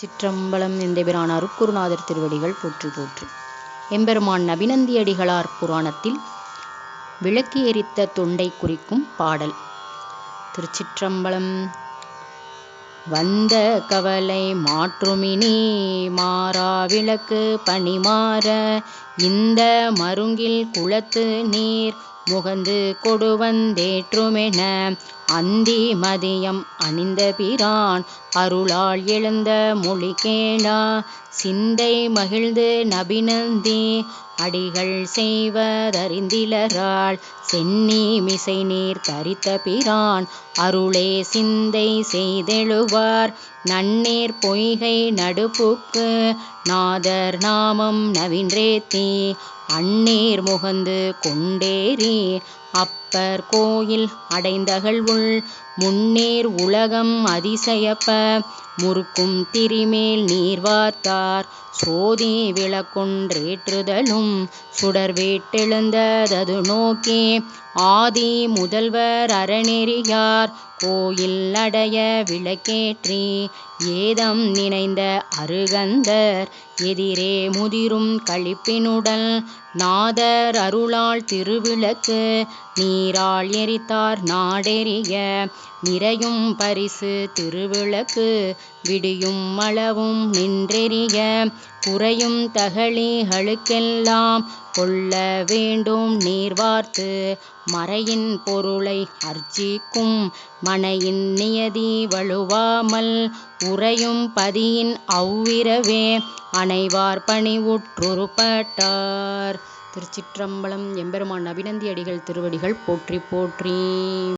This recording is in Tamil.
சிற்றம்பலம் எந்தபிரான் அருக்குருநாதர் திருவடிகள் போற்றி போற்றி. எம்பெருமான் நபிநந்தியடிகளார் புராணத்தில் விளக்கி எரித்த தொண்டை குறிக்கும் பாடல். திருச்சிற்றம்பலம் வந்த கவலை மாற்றுமினி மாறா விளக்கு பனிமாற இந்த மருங்கில் குளத்து நீர் முகந்து கொடுவந்தேற்றுமென அந்தி மதியம் அணிந்த பிரான் அருளால் எழுந்த மொழி கேளா சிந்தை மகிழ்ந்து நபிநந்தி அடிகள் செய்வதறிந்திலரால் சென்னி மிசை நீர் தரித்த பிரான் அருளே சிந்தை செய்தெழுவார். நன்னீர் பொய்கை நடுப்புக்கு நாதர் நாமம் நவின்றேத்தி அந்நீர் முகந்து கொண்டேறி அப்பர் கோயில் அடைந்தகள் உள் முன்னேர் உலகம் அதிசயப்ப. முறுக்கும் திரிமேல் நீர்வார்த்தார் சோதி விளக்கொன்றேற்றுதலும். சுடர் வேட்டெழுந்ததது நோக்கி ஆதி முதல்வர் அறநெறியார் கோயில் அடைய விளக்கேற்றி. ஏதம் நினைந்த அருகந்தர் எதிரே முதிரும் கழிப்பினுடல் நாதர் அருளால் திருவிளக்கு நீரால் எரித்தார் நாடெரிய நிறையும் பரிசு திருவிளக்கு விடியும் அளவும் நின்றெறிய. குறையும் தகழிகளுக்கெல்லாம் கொள்ள வேண்டும் நீர் வார்த்து. மறையின் பொருளை அர்ச்சிக்கும் மனையின் நியதி வழுவாமல் உறையும் பதியின் அவ்விரவே அனைவார் பணிவுற்றுருப்பட்டார் திருச்சிற்றம்பலம் எம்பெருமான் அபிநந்தி அடிகள் திருவடிகள் போற்றி போற்றி.